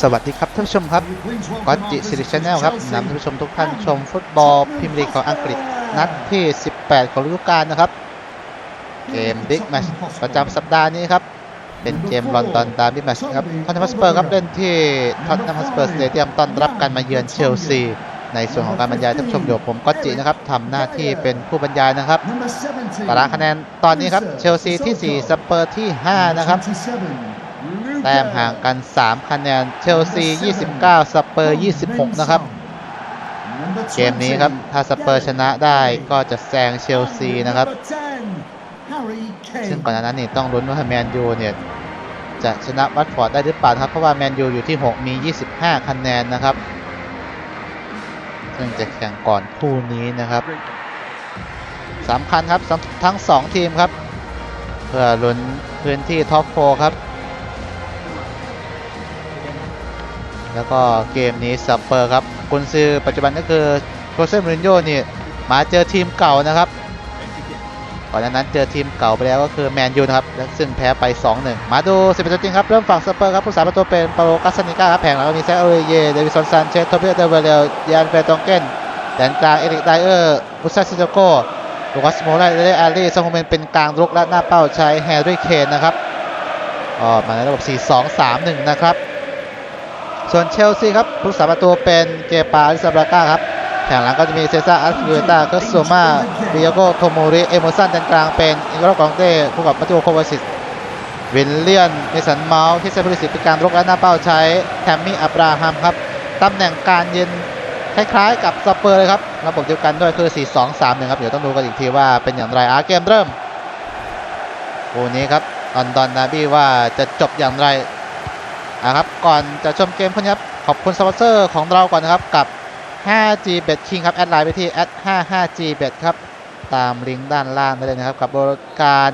สวัสดีครับท่านผู้ชมครับก็จิสิริชแนลครับนำท่านผู้ชมทุกท่านชมฟุตบอลพรีเมียร์ลีกของอังกฤษ นัดที่ 18 ของฤดูกาลนะครับ เกมบิ๊กแมชประจำสัปดาห์นี้ครับ เป็นเกมลอนดอนดาร์บี้แมชครับทอตแนมสเปอร์ครับเล่นที่ทอตแนมสเปอร์สเตเดียมต้อนรับการมาเยือนเชลซีในส่วนของการบรรยายท่านผู้ชมเดี๋ยวผมก็จินะครับทำหน้าที่เป็นผู้บรรยายนะครับตารางคะแนนตอนนี้ครับเชลซีที่ 4 สเปอร์ที่ 5 นะครับ แต้มห่างกัน 3 คะแนน เชลซี 29 สเปอร์ 26 นะครับ เกมนี้ครับ ถ้าสเปอร์ชนะได้ก็จะแซงเชลซีนะครับ ซึ่งก่อนหน้านั้นนี่ต้องลุ้นว่าแมนยูเนี่ยจะชนะวัตฟอร์ดได้หรือเปล่านะครับ เพราะว่าแมนยูอยู่ที่ 6 มี 25 คะแนนนะครับ ซึ่งจะแข่งก่อนคู่นี้นะครับสำคัญครับสำทั้ง 2 ทีมครับ เพื่อลุ้นพื้นที่ท็อปโฟครับ แล้วก็เกมนี้สเปอร์ครับกุนซือปัจจุบันก็คือโคเซมูรินโญ่นี่มาเจอทีมเก่านะครับก่อนหน้านั้นเจอทีมเก่าไปแล้วก็คือแมนยูนะครับและซึ่งแพ้ไป 2-1 มาดูสิบประตูจริงครับ เริ่มฝั่งสเปอร์ครับผู้สาประตูเป็นปาโลกัสนิก้าครับแผงหลังก็มีแซคโอเรเยเดวิสันซานเชสโทเบียเดเวเรลยานเฟตองเกนแดนกลางเอริกไดเออร์บุซาซิโจโกลูคัสโมไรเดเลอารีซองโฮเมนเป็นกลางรุกและหน้าเป้าใช้แฮร์รี่เคนนะครับอ๋อมาในระบบ 4-2-3-1 นะครับ ส่วนเชลซีครับผู้สาประตูเป็นเกปาลิซาบราก้าครับแข่งหลังก็จะมีเซซ่าอัสเวต้าก็ซูมาบิโยโกโทโมริเอโมซันด้านกลางเป็นอิงโกรกองเต้คู่กับมาติโควาซิสวินเลียนเมสันเมาส์ที่เซฟริสิตเป็นการรุกและหน้าเป้าใช้แทมมี่อับราฮัมครับตำแหน่งการยืนคล้ายๆกับสเปอร์เลยครับระบบเดียวกันด้วยคือ 4-2-3-1 ครับ เดี๋ยวต้องดูกันอีกทีว่าเป็นอย่างไรอาเกมเริ่มคู่นี้ครับลอนดอนดาบี้ว่าจะจบอย่างไร อะครับก่อนจะชมเกมพวกนี้ครับขอบคุณสปอนเซอร์ของเราก่อนนะครับกับ 5G Bet King ครับแอดไลน์ไปที่ @55G Bet ครับตามลิงก์ด้านล่างได้เลยนะครับ กับบริการ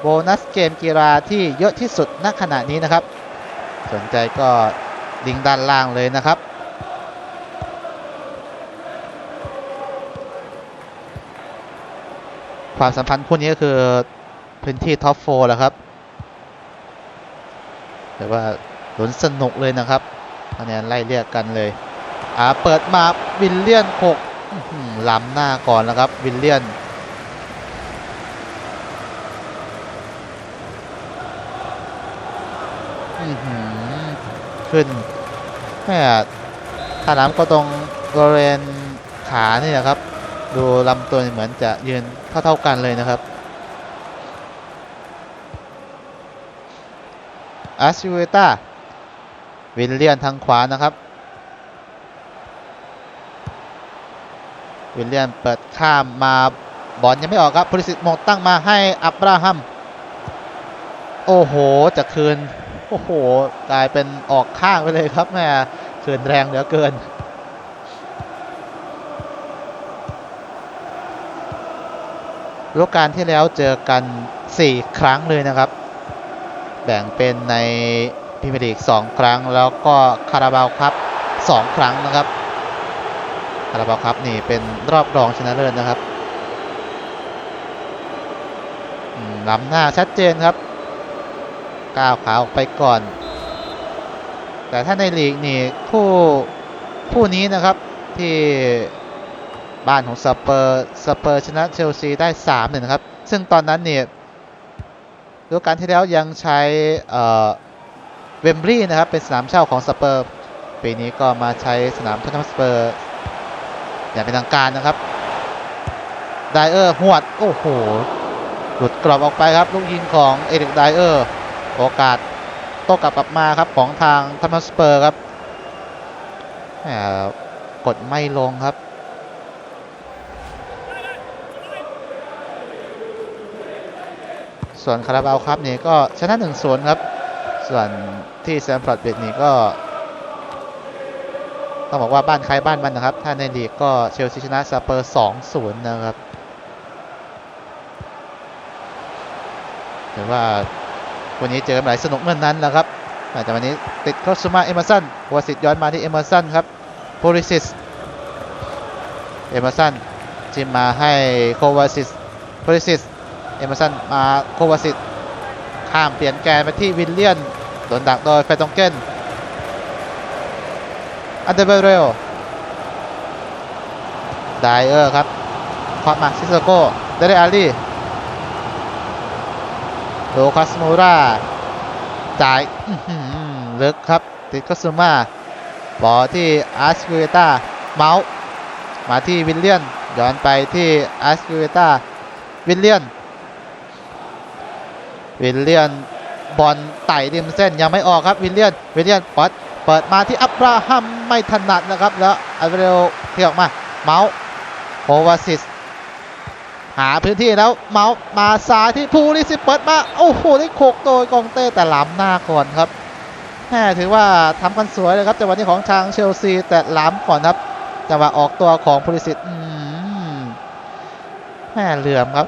โบนัสเกมกีฬาที่เยอะที่สุดณขณะนี้นะครับ สนใจก็ลิงก์ด้านล่างเลยนะครับความสัมพันธ์คู่นี้ก็คือพื้นที่ท็อปโฟร์แล้วครับ แต่ว่า ลุ้นสนุกเลยนะครับคะแนนไล่เรียกกันเลยอ่าเปิดมาวิลเลียนหกล้ำหน้าก่อนแล้วครับวิลเลียนอื้อหือขึ้นแม่ถ้าน้ำก็ตรงบริเวณขานี่นะครับ ดูลำตัวเหมือนจะยืนเท่าๆกันเลยนะครับอาซิเวต้า วิลเลียนทางขวานะครับ วิลเลียนเปิดข้ามมาบอลยังไม่ออกครับพลิสิตมงตั้งมาให้อับราฮัม โอ้โหจะคืน โอ้โห กลายเป็นออกข้างไปเลยครับแม่คืนแรงเหลือเกินฤดูกาลที่แล้วเจอกัน 4 ครั้งเลยนะครับ แบ่งเป็นใน พรีเมียร์ลีก2ครั้ง แล้วก็คาราบาวครับ2ครั้งนะครับคาราบาวครับนี่เป็นรอบรองชนะเลิศนะครับล้ำหน้าชัดเจนครับก้าวขาออกไปก่อน แต่ถ้าในลีกนี่คู่คู่นี้นะครับที่บ้านของสเปอร์สเปอร์ชนะเชลซีได้3เนี่ยนะครับ ซึ่งตอนนั้นเนี่ยฤดูกาลที่แล้วยังใช้ เวมบรีนะครับเป็นสนามเช่าของสเปอร์ปีนี้ก็มาใช้สนามทันนัมสเปอร์อย่างเป็นทางการนะครับไดเออร์หวดโอ้โหหลุดกรอบออกไปครับลูกยิงของเอริกไดเออร์โอกาสโต้กลับกลับมาครับของทางทันนัมสเปอร์ครับกดไม่ลงครับ ส่วนคาราบาวครับเนี่ยก็ชนะ1นศูนย์ครับ ส่วนที่แซมฟอร์ดเบดนี่ก็ ต้องบอกว่าบ้านใครบ้านมันนะครับ ถ้าในลีกก็เชลซีชนะสเปอร์2-0นย์นะครับถือว่าวันนี้เจอกันหลายสนุกเมื่อนนั้นนะครับแต่วันนี้ติดครอสมาเอเมอร์สันวสิตย้อนมาที่เอเมอร์สันครับโพลิซิสเอเมอร์สันจิ้มมาให้โควาซิสโพลิซิสเอเมอร์สันมาโควาซิตข้ามเปลี่ยนแกนไปที่วิลเลียน ดนดักโดยเฟตองเกนอันเดเบเรลไดเออร์ครับคอตมาซิโซโก้เดเรอาลีโลคัสมูราจ่ายลึกครับ ติดคัสมาบอลที่อาร์สกิเวต้าเมาส์มาที่วิลเลียน ย้อนไปที่อาร์สกิเวต้าวิลเลียน วิลเลียน บอลไต่ริมเส้นยังไม่ออกครับวิลเลียนวิลเลียนเปิดเปิดมาที่อับราฮัมไม่ถนัดนะครับ แล้วอัลเวโรเที่ยวออกมาเมาส์โอวาซิสหาพื้นที่แล้วเมาส์มาซ้ายที่พูลิสิเปิดมา โอ้โหได้โขกโดยกองเต้แต่ล้ำหน้าก่อนครับแม่ถือว่าทำกันสวยเลยครับจังหวะนี้ของทางเชลซีแต่ล้ำก่อนครับจังหวะออกตัวของพูลิสิตอืมแม่เหลื่อมครับ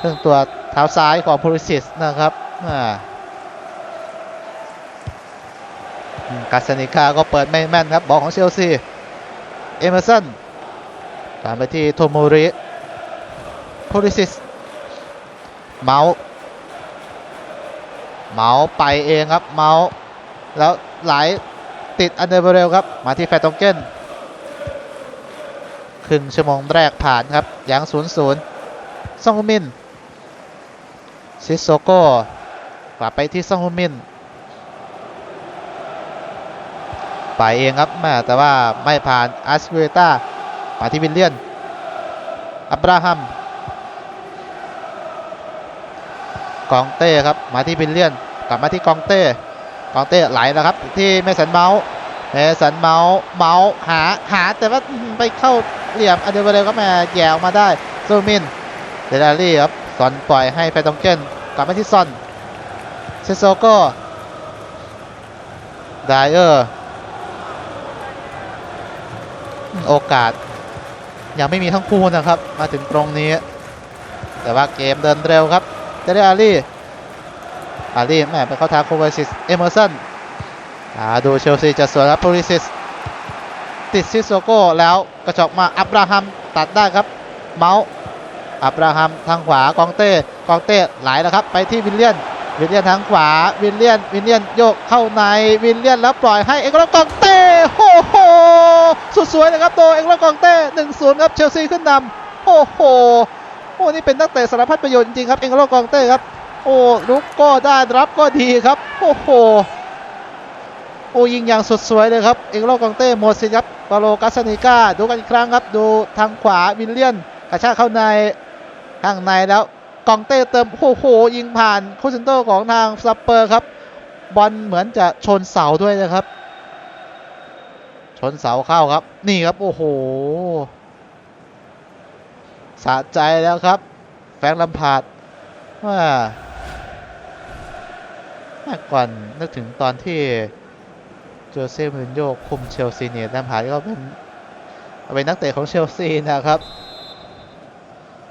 เรื่องตัว ท้าซ้ายของโพลิสิสนะครับอ่ากาสนิกาก็เปิดไม่แม่นครับบอลของเชลซี เอเมอร์สันตามไปที่โทโมริโพลิสิส เมาส์เมาส์ไปเองครับ เมาส์แล้วไหลติดอันเดอร์เบเรลครับ มาที่แฟตตองเกนครึ่งชั่วโมงแรกผ่านครับยังศูนย์ศูนย์ซองมิน ซิโซโก้กลับไปที่ซองฮุมินไปเองครับแม่แต่ว่าไม่ผ่านอาสเวต้ามาที่วิลเลียน อับราฮัมกองเต้ครับมาที่วิลเลียน กลับมาที่กองเต้กองเต้ไหลแล้วครับ ที่เมสันเมาส์เมสันเมาส์เมาส์หาหาแต่ว่าไปเข้าเหลี่ยมอันเดอร์เบเรลก็มาแย่ออกมาได้โซมินเดลารี่ครับซอนปล่อยให้แฟตองเกน กลับมาที่ซอนเซโซโก้ไดเออร์โอกาส ยังไม่มีทั้งคู่นะครับ มาถึงตรงนี้ แต่ว่าเกมเดินเร็วครับเดลอารี่อารี่แม่ไปเข้าทางโคเวซิสเอเมอร์สันดูเชลซีจะสวนครับโพลิซิสติดซิโซโก้แล้วกระจอกมาอับราฮัมตัดได้ครับ เมาส์อับราฮัมทางขวากองเต้ กองเต้ไหลแล้วครับ ไปที่วิลเลียน วิลเลียนทางขวา วิลเลียน วิลเลียนโยกเข้าใน วิลเลียนแล้วปล่อยให้เอกโรกองเต้โอ้โห สุดสวยเลยครับโดยเอกโรกองเต้หนึ่งศูนย์ครับเชลซีขึ้นนำโอ้โห โอ้นี่เป็นนักเตะสารพัดประโยชน์จริงครับเอกโรกองเต้ครับ โอ้ลุกก็ได้รับก็ดีครับ โอ้โห โอ้ยิงอย่างสุดสวยเลยครับเอกโรกองเต้หมดสิทธิ์ครับปาโลกัสซานิก้าดูกันอีกครั้งครับ ดูทางขวาวิลเลียนกระชากเข้าในข้างในแล้ว กองเต้เติมโอ้โหยิงผ่านโคเซนเตอร์ของทางซัปเปอร์ครับบอลเหมือนจะชนเสาด้วยนะครับ ชนเสาเข้าครับ นี่ครับ โอ้โหสะใจแล้วครับ แฟงลัมพาดว่าเมื่อก่อนนึกถึงตอนที่โจเซ่มูรินโญ่คุมเชลซีเนี่ยลัมพาดก็เป็นเป็นนักเตะของเชลซีนะครับ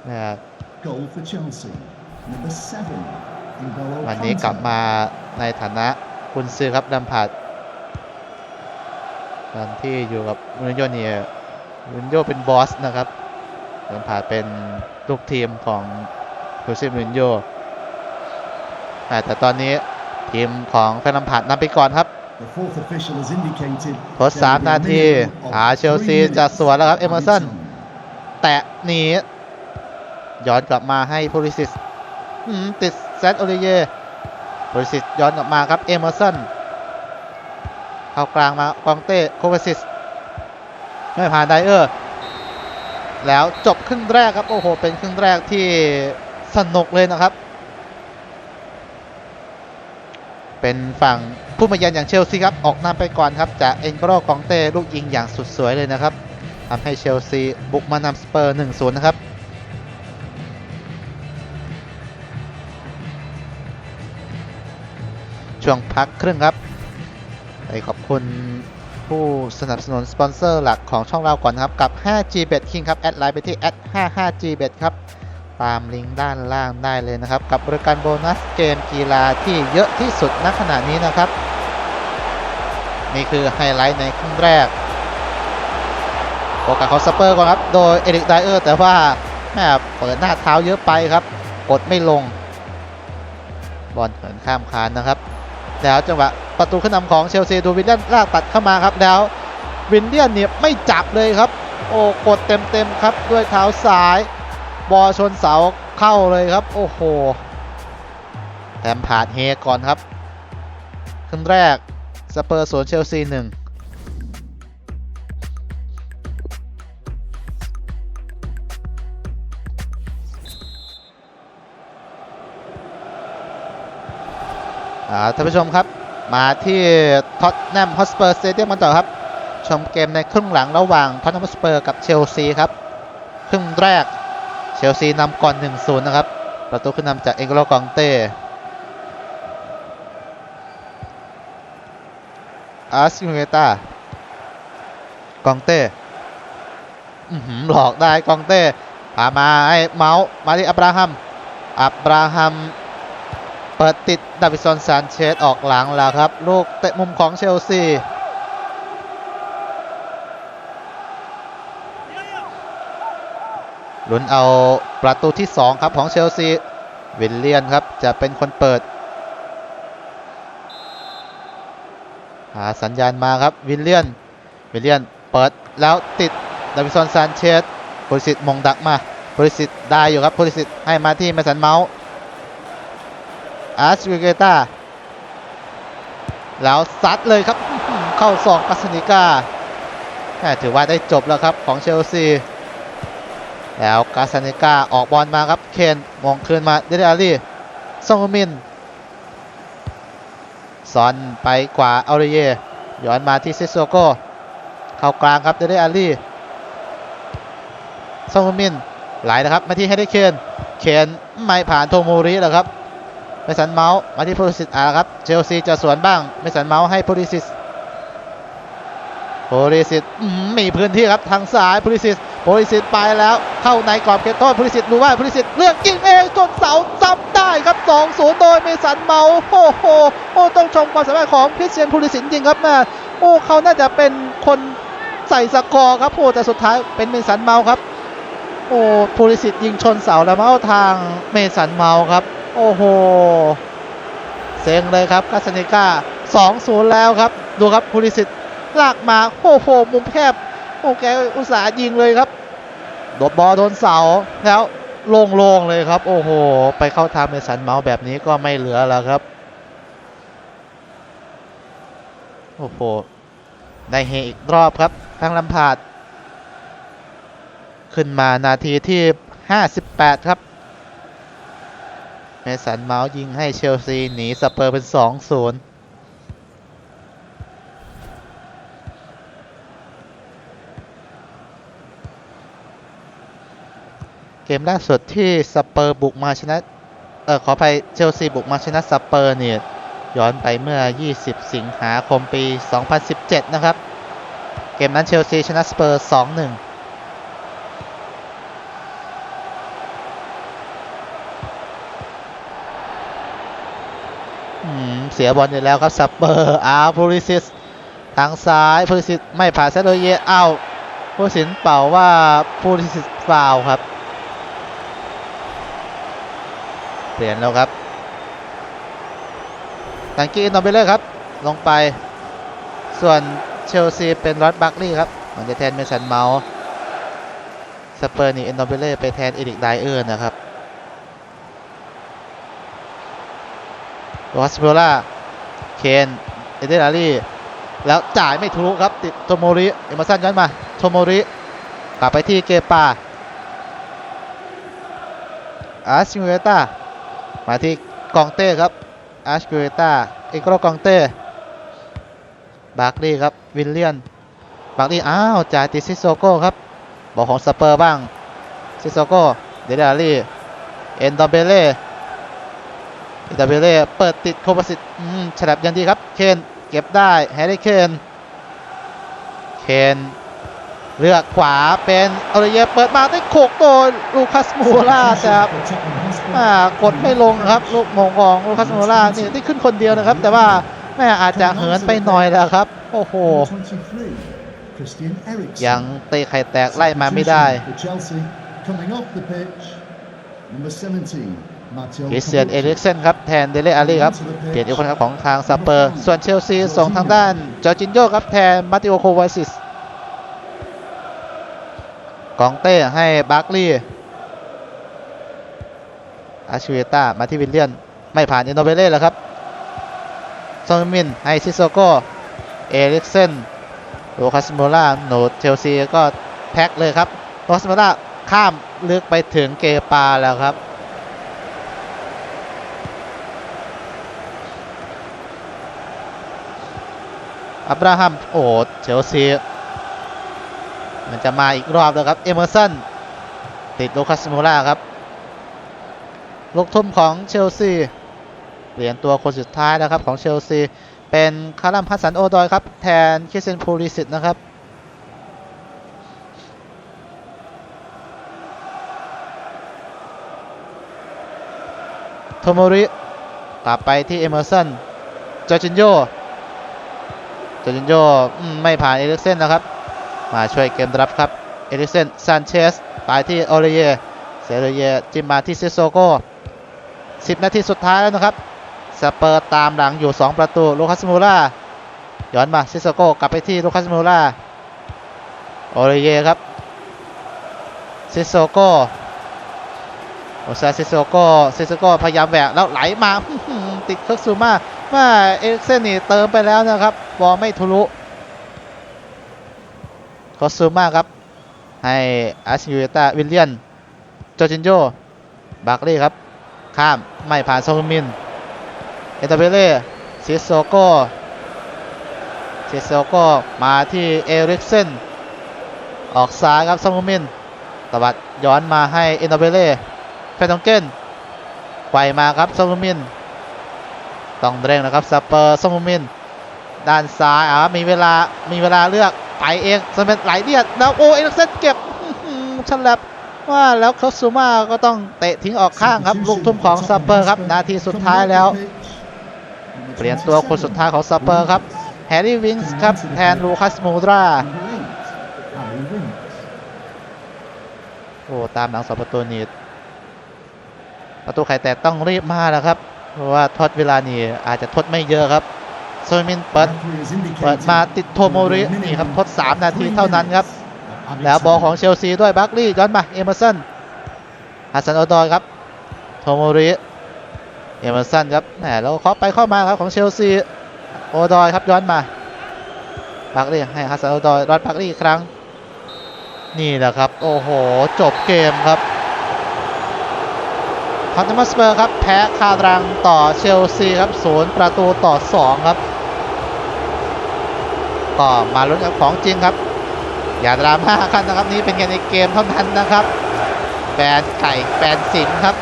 นะ Goal for Chelsea. Number seven. N'Golo วันนี้กลับ Kante. มาในฐานะคุณซื้อครับลัมพาร์ดตอนที่อยู่กับมูรินโญ่เนี่ยมูรินโญ่เป็นบอสนะครับลัมพาร์ดเป็นลูกทีมของโจเซ่มูรินโญ่อ่าแต่ตอนนี้ทีมของแฟนลัมพาร์ดนำไปก่อนครับ The fourth official has indicated ทดสามนาทีหาเชลซีจะสวนแล้วครับเอเมอร์สันแตะหนี ย้อนกลับมาให้โพลิซิสติดแซดโอลิเยโพลิซิสย้อนกลับมาครับเอเมอร์สันเข้ากลางมากองเต้โคเวซิสไม่ผ่านไดเออร์แล้วจบครึ่งแรกครับ โอ้โห เป็นครึ่งแรกที่สนุกเลยนะครับ เป็นฝั่งผู้มาเยือนอย่างเชลซีครับ ออกนำไปก่อนครับ จากเอ็นโกรกองเต้ลูกยิงอย่างสุดสวยเลยนะครับทำให้เชลซีบุกมานำสเปอร์1-0 นะครับ ช่วงพักครึ่งครับไปขอบคุณผู้สนับสนุนสปอนเซอร์หลักของช่องเราก่อนนครับกับ 5G Bet King ครับ แอดไลน์ไปที่ @55G Bet ครับ ตามลิงก์ด้านล่างได้เลยนะครับ กับบริการโบนัสเกมกีฬาที่เยอะที่สุดณขณะนี้นะครับ นี่คือไฮไลท์ในครึ่งแรก โอกาสของสเปอร์ก่อนครับ โดยเอริกไดเออร์แต่ว่าแม่เปิดหน้าเท้าเยอะไปครับ กดไม่ลง บอลเหินข้ามคานนะครับ แล้วจังหวะประตูขึ้นนำของเชลซีดูวิลเลียนลากตัดเข้ามาครับแล้ววิลเลียนเนี่ยไม่จับเลยครับ โอ้กดเต็มๆครับด้วยเท้าซ้าย บอลชนเสาเข้าเลยครับ โอ้โหแถมผ่านเฮก่อนครับครึ่งแรกสเปอร์สวนเชลซีหนึ่ง ท่านผู้ชมครับ มาที่ท็อตแนมฮอสเปอร์สเตเดียมกันต่อครับ ชมเกมในครึ่งหลังระหว่างท็อตแนมฮอสเปอร์กับเชลซีครับ ครึ่งแรกเชลซีนำก่อน 1-0 นะครับ ประตูขึ้นนำจากเองโกลกองเต้อาร์ซิเมตากองเต้อื้อหือหลอกได้กองเต้พามาให้เมาส์มาที่อับราฮัมอับราฮัม เปิดติดดาวิดสันซานเชสออกหลังแล้วครับ ลูกเตะมุมของเชลซีลุ้นเอาประตูที่ 2 ครับของเชลซีวิลเลียนครับจะเป็นคนเปิด หาสัญญาณมาครับวิลเลียน วิลเลียนเปิดแล้วติดดาวิดสันซานเชสโพลิสิตมงดักมาโพลิสิตได้อยู่ครับโพลิสิตให้มาที่แมสันเมาส์ อาร์ชวิเกต้าแล้วซัดเลยครับ เข้าสองกัสนิกาแค่ถือว่าได้จบแล้วครับของเชลซี แล้วกาซานิก้าออกบอลมาครับ เคนมองคืนมาเดเดอารี่ซองมินซอนไปกว่าอาริเยย้อนมาที่ซิโซโกเข้ากลางครับเดเดอารี่ซองมินไหลนะครับมาที่เฮเดเคนเคนไม่ผ่านโทโมริแล้วครับ เมสันเมาส์มาที่โพลิสิตอ่าครับเชลซีจะสวนบ้างเมสันเมาส์ให้โพลิสิตโพลิสิตอื้อหือมีพื้นที่ครับทางซ้ายโพลิสิตโพลิสิตไปแล้วเข้าในกรอบเขตโทษโพลิสิตรู้ว่าโพลิสิตเลือกยิงเองจนเสาซ้ำได้ครับ2-0โดยเมสันเมาส์โอ้โหโอ้ต้องชมความสามารถของคริสเตียนโพลิสิตจริงครับแม่โอ้เขาน่าจะเป็นคนใส่สกอร์ครับโอ้แต่สุดท้ายเป็นเมสันเมาส์ครับโอ้โพลิสิตยิงชนเสาแล้วมาเข้าทางเมสันเมาส์ครับ โอ้โห เซ็งเลยครับกาสเนกา2-0 แล้วครับ ดูครับพูลิสิตลากมาโอ้โห มุมแคบโอ้แกอุตส่าห์ยิงเลยครับโดดบอลโดนเสาแล้วโล่งๆเลยครับ โอ้โห ไปเข้าทางเมสันเมาส์แบบนี้ก็ไม่เหลือแล้วครับ โอ้โห ได้เฮอีกรอบครับ ทางลำพาด ขึ้นมานาทีที่ 58 ครับ มสันเมาส์ยิงให้เชลซีหนีสเปอร์เป็น 2-0เกมล่าสุดที่สเปอร์บุกมาชนะ เออขออภัยเชลซีบุกมาชนะสเปอร์เนี่ยย้อนไปเมื่อ 20 สิงหาคมปี 2017 นะครับ เกมนั้นเชลซีชนะสเปอร์ 2-1 เสียบอลอยู่แล้วครับซัปเปอร์อ้าวพูลิซิสทางซ้ายพูลิซิสไม่ผ่านเซโดเยอ้าวผู้สินเป่าว่าพูลิซิสฟาวครับ เปลี่ยนแล้วครับตังกี้อินโนเบเลอร์ครับ ลงไป ส่วนเชลซีเป็นรอดบัคลี่ครับมันจะแทนเมสันเมาส์สเปอร์นี่อินโนเบเลอร์ไปแทนเอริกไดเออร์นะครับ วอสเปล่าเคนเอเดนอารีแล้วจ่ายไม่ทะลุครับ ติดโทโมริเอมาสันย้อนมาโทโมริกลับไปที่เกปาอาร์ชิเวต้ามาที่กองเต้ครับอาร์ชิเวต้าเอกโรกองเต้บาร์กลีครับวิลเลียนบาร์กลีอ้าวจ่ายติดซิโซโก้ครับบอกของสเปอร์บ้างซิโซโก้เดเดอารีเอนดอเบเล่ อิตาเบเล่เปิดติดโคบสิตฉลับย่างดีครับ เคนเก็บได้แฮร์รี่เคนเคนเลือกขวาเป็นออริเยเปิดมาได้โขกโดยลูคัสมูล่าครับอ่ากดไม่ลงครับ ลูกมงของลูคัสมูล่านี่ได้ขึ้นคนเดียวนะครับ แต่ว่าแม่อาจจะเหินไปหน่อยแล้วครับ โอ้โห ยังเตะไข่แตกไล่มาไม่ได้ For Chelsea, coming off the pitch, number 17, Matteo คริสเตียนเอริก Capucci. เซนครับแทนเดเลอารีครับเปลี่ยนอีกคนครับของทางสเปอร์ ส่วนเชลซีส่งทางด้านจอร์จินโยครับแทนมาติโอโควาซิสกองเต้ให้บาร์กลีย์อาชูเวต้ามาที่วิลเลียน ไม่ผ่านอินโนเบเล่แล้วครับซองมินให้ซิโซโกเอริกเซนโลคัสโมล่าหนูเชลซีก็แพ็คเลยครับโลคัสโมล่าข้ามลึกไปถึงเกปาแล้วครับ อับราฮัมโอ้เชลซีมันจะมาอีกรอบแล้วครับ เอเมอร์สันติดโลคัสโมล่าครับ ลูกทุ่มของเชลซี เปลี่ยนตัวคนสุดท้ายนะครับของเชลซี เป็นคารัมพัสสันโอดอยครับ แทนคิเซนพูลิสิตนะครับโทโมริกลับไปที่เอเมอร์สันจอร์จินโย จอร์จินโยไม่ผ่านเอริกเซนนะครับ มาช่วยเกมรับครับ เอริกเซนซานเชสไปที่โอเลเยเซโรเยจิมมาที่ซิโซโก10 นาทีสุดท้ายแล้วนะครับ สเปอร์ตามหลังอยู่ 2 ประตูลูคัสมูล่าย้อนมาซิโซโกกลับไปที่ลูคัสมูล่าโอเลเยครับซิโซโกโอซาซิโซโกซิโซโกพยายามแหวกแล้วไหลมาติดเคิร์กซูมาว่าเอริกเซนนี่เติมไปแล้วนะครับ บอลไม่ทะลุคอสซูมาครับ ให้อาชิยูเอตาวิลเลียนจอจินโยบาร์กลีย์ครับ ข้ามไม่ผ่านซองมิน เอตาเบเล่ซิสโซโกซิสโซโกมาที่เอริกเซนออกซ้ายครับซองมินตวัดย้อนมาให้เอตาเบเล่แฟนตองเกนไกวมาครับซองมิน ต้องเร่งนะครับสเปอร์ซองมิน ด้านซ้ายอะมีเวลามีเวลาเลือกไปเองสเปนไหลเลียดแล้วโอ้เอริกเซนเก็บอื้อหือฉลับว่าแล้วคอสซูมาก็ต้องเตะทิ้งออกข้างครับลูกทุ่มของสเปอร์ครับนาทีสุดท้ายแล้ว เปลี่ยนตัวคนสุดท้ายของสเปอร์ครับแฮร์รี่วิงส์ครับแทนลูคัสมูดราโอ้ตามหลังสองประตูนี้ประตูไข่แตกต้องรีบมาแล้วครับ เพราะว่าทดเวลานี่อาจจะทดไม่เยอะครับ โซมินเปิดเปิดมาติดโทโมรินี่ครับทด 3 นาทีเท่านั้นครับ แล้วบอลของเชลซีด้วยบัคลี่ย้อนมาเอเมอร์สันฮัสซันโอดอยครับโทโมริเอเมอร์สันครับแหมแล้วเคาะไปเข้ามาครับของเชลซีโอดอยครับย้อนมาบัคลี่ให้ฮัสซันโอดอยรอดบัคลี่อีกครั้ง นี่แหละครับ โอ้โห จบเกมครับทอตแนมสเปอร์ครับ แพ้คารังต่อเชลซีครับศูนย์ประตูต่อ 2 ครับ ก็มาลุ้นกับของจริงครับ อย่าดราม่ากันนะครับนี่เป็นแค่ในเกมเท่านั้นนะครับแบนไก่แบนสิงครับ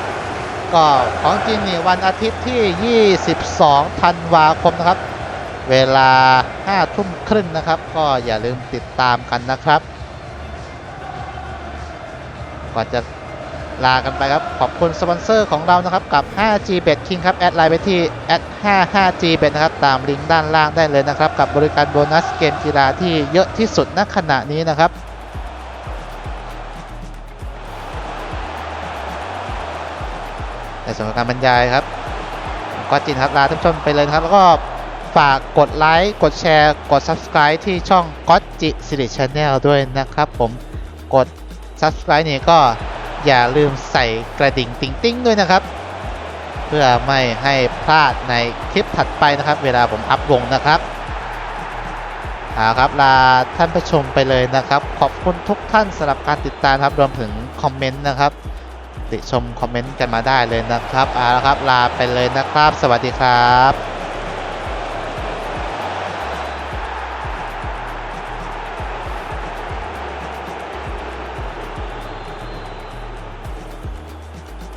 ก็ของจริงนี่วันอาทิตย์ที่ 22 ธันวาคมนะครับ เวลา 5 ทุ่มครึ่งนะครับ ก็อย่าลืมติดตามกันนะครับก่อนจะ ลากันไปครับ ขอบคุณสปอนเซอร์ของเรานะครับ กับ 5G Bet King ครับ แอดไลน์ไปที่ 55G Bet นะครับ ตามลิงก์ด้านล่างได้เลยนะครับ กับบริการโบนัสเกมกีฬาที่เยอะที่สุดณขณะนี้นะครับในส่วนของการบรรยายครับ ก็จินครับลาท่านผู้ชมไปเลยครับ แล้วก็ฝากกดไลค์ กดแชร์ กด Subscribe ที่ช่องก็จิสิริชาแนลด้วยนะครับ ผม กด Subscribe นี่ก็ อย่าลืมใส่กระดิ่งติ๊งติ๊งด้วยนะครับ เพื่อไม่ให้พลาดในคลิปถัดไปนะครับ เวลาผมอัพลงนะครับเอาครับลาท่านผู้ชมไปเลยนะครับ ขอบคุณทุกท่านสำหรับการติดตามครับรวมถึงคอมเมนต์นะครับ ติชมคอมเมนต์กันมาได้เลยนะครับเอาละครับลาไปเลยนะครับ สวัสดีครับ